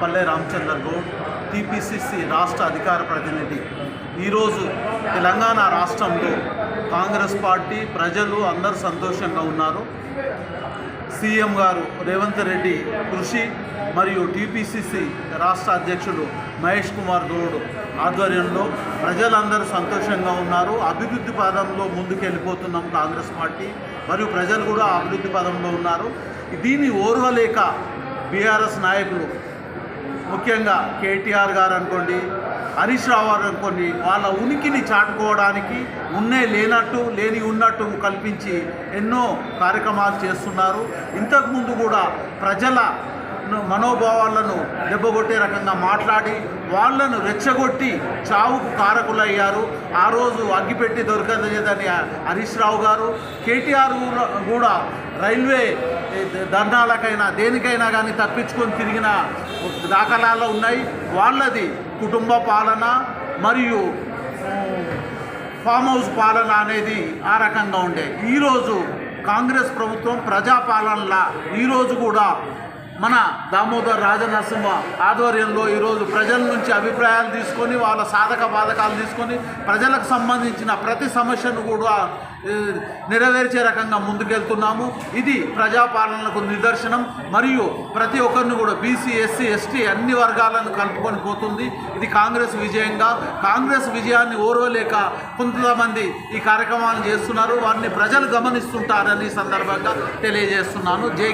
పల్లె Ramachandra go TPCC రాష్ట్ర అధికార ప్రతినిధి. ఈరోజు తెలంగాణ రాష్ట్రంలో కాంగ్రెస్ పార్టీ ప్రజలు అందరూ సంతోషంగా ఉన్నారు. సీఎం గారు రేవంత్ రెడ్డి కృషి మరియు టీపీసీసీ రాష్ట్ర అధ్యక్షుడు మహేష్ కుమార్ గౌడ్ ఆధ్వర్యంలో ప్రజలందరూ సంతోషంగా ఉన్నారు. అభివృద్ధి పదంలో ముందుకెళ్ళిపోతున్నాం కాంగ్రెస్ పార్టీ మరియు ప్రజలు కూడా అభివృద్ధి పదంలో ఉన్నారు. దీన్ని ఓర్వలేక బీఆర్ఎస్ నాయకులు ముఖ్యంగా కేటీఆర్ గారు అనుకోండి హరీష్ రావు గారు అనుకోండి వాళ్ళ ఉనికిని చాటుకోవడానికి ఉన్నే లేనట్టు లేని ఉన్నట్టు కల్పించి ఎన్నో కార్యక్రమాలు చేస్తున్నారు. ఇంతకుముందు కూడా ప్రజల మనోభావాలను దెబ్బగొట్టే రకంగా మాట్లాడి వాళ్ళను రెచ్చగొట్టి చావుకు కారకులయ్యారు. ఆ రోజు అగ్గిపెట్టి దొరకలేదని హరీష్ రావు గారు కేటీఆర్ కూడా- రైల్వే ధర్నాలకైనా దేనికైనా కానీ తప్పించుకొని తిరిగిన దాఖలాలు ఉన్నాయి. వాళ్ళది కుటుంబ పాలన మరియు ఫామ్ హౌస్ పాలన అనేది ఆ రకంగా ఉండే. ఈరోజు కాంగ్రెస్ ప్రభుత్వం ప్రజాపాలనలా ఈరోజు కూడా మన దామోదర్ రాజనరసింహ ఆధ్వర్యంలో ఈరోజు ప్రజల నుంచి అభిప్రాయాలు తీసుకొని వాళ్ళ సాధక బాధకాలు తీసుకొని ప్రజలకు సంబంధించిన ప్రతి సమస్యను కూడా నెరవేర్చే రకంగా ముందుకెళ్తున్నాము. ఇది ప్రజాపాలనకు నిదర్శనం. మరియు ప్రతి ఒక్కరిని కూడా బీసీ ఎస్సీ ఎస్టీ అన్ని వర్గాలను కలుపుకొని పోతుంది. ఇది కాంగ్రెస్ విజయంగా. కాంగ్రెస్ విజయాన్ని ఓర్వలేక కొంతమంది ఈ కార్యక్రమాలు చేస్తున్నారు. వారిని ప్రజలు గమనిస్తుంటారని సందర్భంగా తెలియజేస్తున్నాను. జై